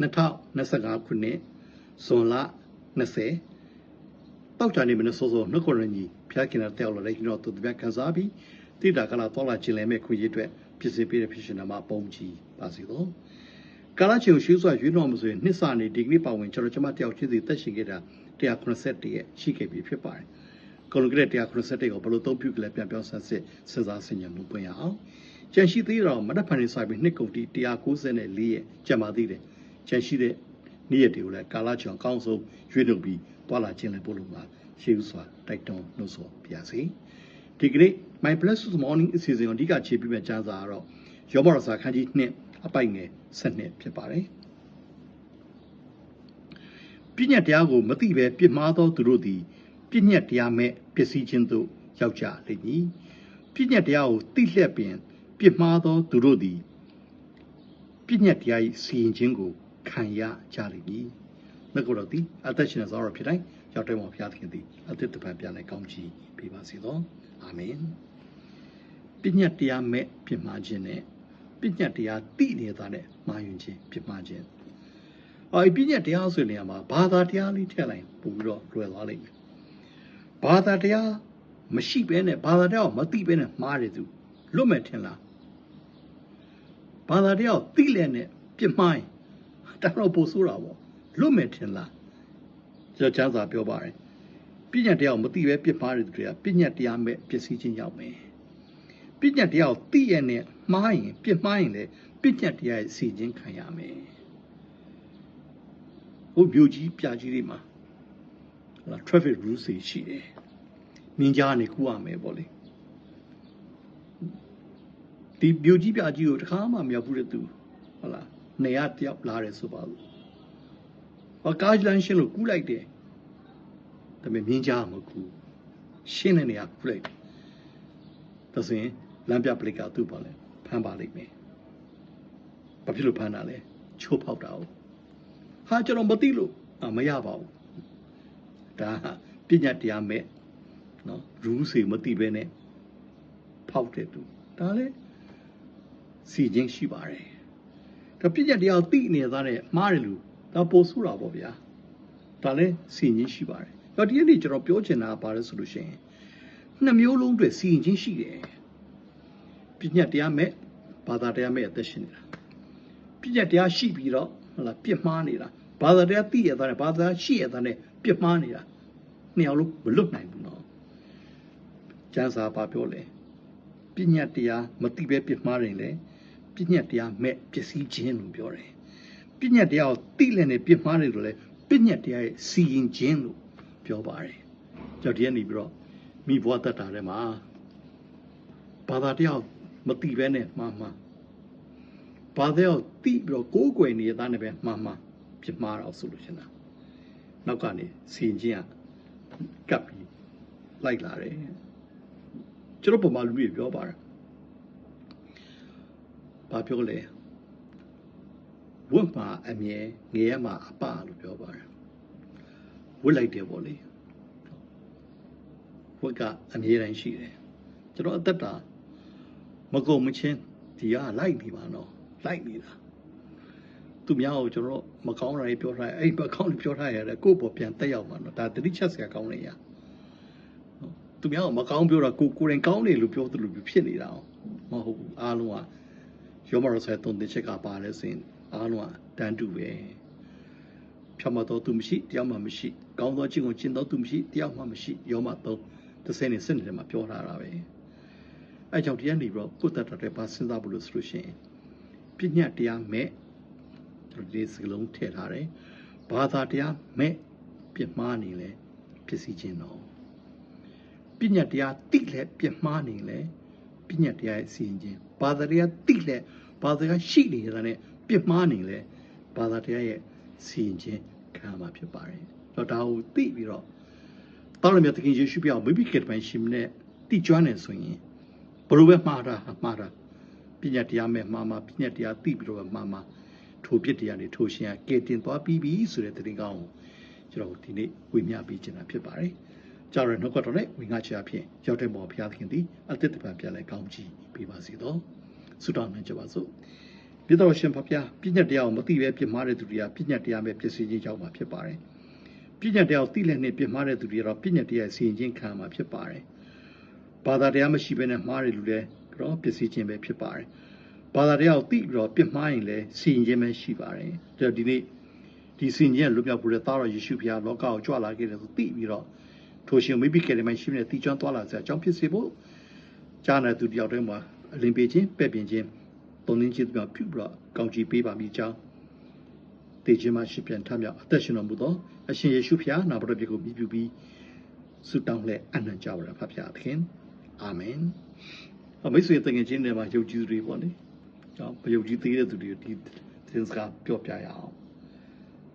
2025ခုနှစ်ဇွန်လ20တောက်ကြနေမနေ့စောစောနှုတ်ခေါ်ရင်းကြီးဖျားခင်တာတက်လာတဲ့ကျွန်တော်သူတပြခန်းစားပြီးတိတာကလာတော်လာခြင်းလည်းမဲ့ခွင့်ရအတွက်ပြည်စင်ပေးတဲ့ဖြစ်ရှင်နာမှာပုံကြီးပါစီတော့ကာလချုံရှိစွာရွေးတော်မဆိုရင်နှစ်စနေဒီကနေ့ပါဝင်ကျွန်တော်ကျမတယောက်ချင်းစီတက်ရှင်ခဲ့တာ181ရဲ့ရှိခဲ့ပြီဖြစ်ပါတယ်ကွန်ကရစ်181ကိုဘယ်လိုသုံးပြုကြလဲပြန်ပြောဆန်းစစ်စဉ်းစားဆင်ခြင်မှုပွင့်ရအောင်ကျန်ရှိသေးတော့မနက်ဖြန်နေစာပြီးနှစ်ကုန်တီ194ရဲ့ကျန်ပါသေးတယ် ကျန်ရှိတဲ့နေ့ရက်တွေကိုလည်းကာလချုံအကောင်းဆုံးရွေးလုပ်ပြီးတွာလာခြင်းလည်းပို့လို့ပါရှိဥစွာတိုက်တွန်းနှုတ်ဆော်ပြစေဒီကနေ့ My Blessed Morning အစီအစဉ်ကိုအဓိကခြေပြီးမဲ့ကျမ်းစာကတော့ယောမရစာခန်းကြီး2အပိုက်ငယ်7ဖြစ်ပါတယ်ပြည့်ညတ်တရားကိုမသိဘဲပြစ်မှားသောသူတို့သည်ပြည့်ညတ်တရားမဲ့ပျက်စီးခြင်းသို့ရောက်ကြလိမ့်မည်ပြည့်ညတ်တရားကိုသိလျက်ပင်ပြစ်မှားသောသူတို့သည်ပြည့်ညတ်တရား၏စီရင်ခြင်းကို ခံရကြလိမ့်မည်။နှုတ်ကတော်သည်အသက်ရှင်သောရဖြစ်တိုင်းရောက်တဲ့မှာဘုရားသခင်သည်အသက်တပံပြန်လဲကောင်းချီးပေးပါစေသော။အာမင်။ပြည့်ညတ်တရားမဲ့ပြစ်မှားခြင်းနဲ့ပြည့်ညတ်တရားသိနေတာနဲ့မှားယွင်းခြင်းပြစ်မှားခြင်း။အော်ပြည့်ညတ်တရားဆိုတဲ့နေရာမှာဘာသာတရားလေးထည့်လိုက်ပို့ပြီးတော့လွယ်သွားလိမ့်မယ်။ဘာသာတရားမရှိဘဲနဲ့ဘာသာတရားကိုမသိဘဲနဲ့မှားတယ်သူလွတ်မဲ့ထင်လားဘာသာတရားကိုသိလဲနဲ့ပြစ်မှားရင် တော်တော်ပိုဆိုးတာပေါ့လွတ်မဲ့ထင်လားကျွန်တော်ချမ်းသာပြောပါတယ်ပညာတရားကိုမသိပဲပြစ်မှားတဲ့သူတွေကပညာတရားမဲ့ပျက်စီးခြင်းရောက်မယ်ပညာတရားကိုသိရနဲ့မှားရင်ပြစ်မှားရင်လည်းပညာတရားရဲ့စီခြင်းခံရမယ်ဟိုမြို့ကြီးပြကြီးတွေမှာဟလာ traffic rules တွေရှိတယ်မြင်းကြားနေကူရမယ်ပေါ့လေဒီမြို့ကြီးပြကြီးကိုတခါမှမရောက်ဘူးတဲ့သူဟုတ်လား နေရတယောက်လာတယ်ဆိုပါလို့ဟောကားလမ်းရှင်းလို့ကူးလိုက်တယ်ဒါပေမဲ့မြင်းကြားမကူရှင်းတဲ့နေရာကူးလိုက်တယ်ဒါဆိုရင်လမ်းပြပလက်ကသူ့ပါလဲဖမ်းပါလိမ့်မယ်ဘာဖြစ်လို့ဖမ်းတာလဲချိုးဖောက်တာ哦ဟာကျွန်တော်မသိလို့အာမရပါဘူးဒါပညာတရားမဲ့နော် rules တွေမသိဘဲနဲ့ဖောက်တဲ့သူဒါလည်းစီခြင်းရှိပါတယ် ဒါပြည့်ညတ်တရားသိနေသားနဲ့မှားတယ်လူဒါပို့ဆူတာပေါ့ဗျာဒါလည်းစီခြင်းရှိပါတယ်တော့ဒီနေ့ကျွန်တော်ပြောချင်တာကဘာလဲဆိုလို့ရှိရင်နှစ်မျိုးလုံးအတွက်စီရင်ချင်းရှိတယ်ပြည့်ညတ်တရားမဲ့ဘာသာတရားမဲ့အသက်ရှင်နေတာပြည့်ညတ်တရားရှိပြီးတော့ဟုတ်လားပြစ်မှားနေတာဘာသာတရားသိရတဲ့ဘာသာရှိရတဲ့ပြစ်မှားနေတာနှစ်ယောက်လုံးမလွတ်နိုင်ဘူးနော်ကျမ်းစာဘာပြောလဲပညာတရားမသိပဲပြစ်မှားတယ်လေ ပညာတရားမဲ့ပစ္စည်းခြင်းလို့ပြောတယ်ပညာတရားကိုသိလည်းနဲ့ပြစ်မှားတယ်လို့လေပညာတရားရဲ့စီရင်ခြင်းလို့ပြောပါတယ်ကြောက်တည်းနေပြီးတော့မိဘွားတတ်တာထဲမှာဘာသာတရားမသိပဲနဲ့မှားမှားဘာသာတရားသိပြီးတော့ကိုးကွယ်နေတဲ့နဲ့ပဲမှားမှားပြစ်မှားတော့ဆိုလို့ရှင်တာနောက်ကနေစီရင်ခြင်းကကပ်ပြီးလိုက်လာတယ်ကျွန်တော်ပုံမှန်လူတွေပြောပါတယ် ဘာပြောလဲဝတ်မှာအမြဲငရဲမှာအပလို့ပြောပါတယ်ဝတ်လိုက်တယ်ပေါ့လေဝတ်ကအမြဲတမ်းရှိတယ်ကျွန်တော်အသက်တာမကုန်မချင်းဒီကလိုက်နေပါတော့လိုက်နေတာသူများကိုကျွန်တော်မကောင်းတာတွေပြောထားအဲ့မကောင်းတွေပြောထားရတယ်ကိုယ့်ပေါ်ပြန်တက်ရောက်မှာနော်ဒါတတိချက်စရာကောင်းနေရသူများကမကောင်းပြောတာကိုကိုယ်တိုင်ကောင်းတယ်လို့ပြောသလိုဖြစ်နေတာမဟုတ်ဘူးအားလုံးက ရောမရဆိုင်တုံတဲ့ချက်ကပါလဲဆိုရင်အားလုံးကတန်တူပဲဖြတ်မတော်သူမရှိတယောက်မှမရှိကောင်းသောခြင်းကိုကျင့်တော်သူမရှိတယောက်မှမရှိရောမသုံးတစ်ဆယ်နဲ့စနစ်ထဲမှာပြောထားတာပဲအဲကြောင့်တရားနေပြီးတော့ကိုယ်တတ်တဲ့ပါစဉ်းစားဖို့လို့ဆိုလို့ရှိရင်ပညာတရားမဲ့ဒီစကလုံးထည့်ထားတယ်ဘာသာတရားမဲ့ပြစ်မှားနေလဲဖြစ်စီခြင်းတော့ပညာတရားတိလဲပြစ်မှားနေလဲ ပညာတရားရဲ့စီရင်ခြင်းဘာသာတရားတိလဲဘာသာကရှိနေတာနဲ့ပြစ်မှားနေလဲဘာသာတရားရဲ့စီရင်ခြင်းခံမှာဖြစ်ပါတယ်တော့ဒါကိုသိပြီးတော့တောင်းရမြတ်သခင်ယေရှုပြောင်းမိမိကတပိုင်းရှင်နဲ့တိကျွမ်းနေဆိုရင်ဘလို့ပဲမှားတာမှားတာပညာတရားမဲ့မှားမှာပညာတရားသိပြီးတော့မှားမှာထိုပြစ်တရားတွေထိုရှင်ကကဲတင်သွားပြီးပြီဆိုတဲ့တင်ကောင်းကိုကျွန်တော်ဒီနေ့ဝေမျှပေးခြင်းတာဖြစ်ပါတယ် ကြောက်ရနှုတ်ကတော့လည်းဝေငှချအဖြစ်ရောက်တဲ့မော်ဘုရားသခင်သည်အသက်တပံပြန်လဲကောင်းချီးပေးပါစေတော့ဆုတောင်းနိုင်ကြပါစို့ဖမြတ်တော်ရှင်ဖဖျားပြည့်ညတ်တရားကိုမသိပဲပြစ်မှားတဲ့သူတွေကပြည့်ညတ်တရားပဲပြည့်စည်ခြင်းကြောင့်မှာဖြစ်ပါတယ်ပြည့်ညတ်တရားကိုသိလည်းနဲ့ပြစ်မှားတဲ့သူတွေကတော့ပြည့်ညတ်တရားစီရင်ခြင်းခံမှာဖြစ်ပါတယ်ဘာသာတရားမရှိဘဲနဲ့မှားတယ်လူလည်းတော့ပြည့်စည်ခြင်းပဲဖြစ်ပါတယ်ဘာသာတရားကိုသိပြီးတော့ပြစ်မှားရင်လည်းစီရင်ခြင်းပဲရှိပါတယ်ဒါဒီနေ့ဒီစီရင်ခြင်းလွတ်မြောက်ဖို့တဲ့သားတော်ယေရှုဖျားလောကကိုကြွလာခဲ့တယ်ဆိုသိပြီးတော့ ထိုရှင်မိဘကယ်တယ်မှရှိနေတဲ့တီကျွမ်းသွားလာစရာအကြောင်းဖြစ်စေဖို့ကြားနာသူတယောက်တည်းမှာအလင်းပေးခြင်းပဲ့ပြင်ခြင်းပုံရင်းခြင်းပြောပြုပြီးတော့ကောင်းချီးပေးပါမိကြောင်းတည်ခြင်းမရှိပြန်ထမြောက်အသက်ရှင်တော်မူသောအရှင်ယေရှုဖျားနာဘတော်ပြေကိုမြည်ပြုပြီးဆုတောင်းလက်အနံ့ကြပါရဖဖျားသခင်အာမင်အမိတ်ဆွေတငယ်ချင်းတွေမှာယုံကြည်သူတွေပေါ့လေကျွန်တော်မယုံကြည်သေးတဲ့သူတွေဒီသင်စကားပြောပြရအောင်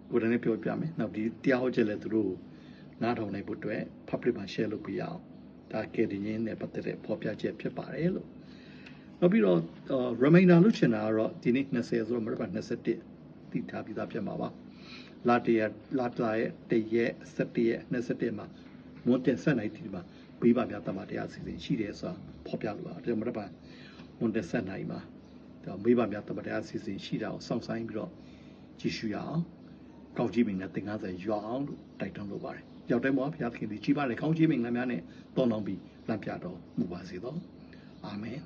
ကိုယ်တိုင်လည်းပြောပြမယ်နောက်ဒီတရားဟောချက်လည်းသူတို့ နားထောင်နိုင်ဖို့အတွက် public မှာ share လုပ်ပြရအောင်ဒါကဲဒီရင်းနဲ့ပတ်သက်တဲ့ဖော်ပြချက်ဖြစ်ပါတယ်လို့နောက်ပြီးတော့ reminder လုပ်ချင်တာကတော့ဒီနေ့20ဆိုတော့မရပါ21တိထားပြီးသားဖြစ်မှာပါလာတရလာတရဲ့တရက်17ရက်21မှာမွန်တင်ဆက်နိုင်ဒီမှာဘေးပါများတမတရားစီစဉ်ရှိတယ်ဆိုတာဖော်ပြလို့ပါဒါမရပါမွန်တင်ဆက်နိုင်မှာဒါဘေးပါများတမတရားစီစဉ်ရှိတာကိုစောင့်ဆိုင်ပြီးတော့ကြည့်ရှုရအောင်ကောင်းကြီးမင်းနဲ့သင်္ကန်းဆိုင်ရွာအောင်လို့တိုက်တွန်းလိုပါတယ် ရောက်တဲ့မှာဘုရားသခင်ဒီကြီးပါလေကောင်းကြီးမင်းလည်းများနဲ့တောင်းတောင်းပြီးလမ်းပြတော်မူပါစေသောအာမင်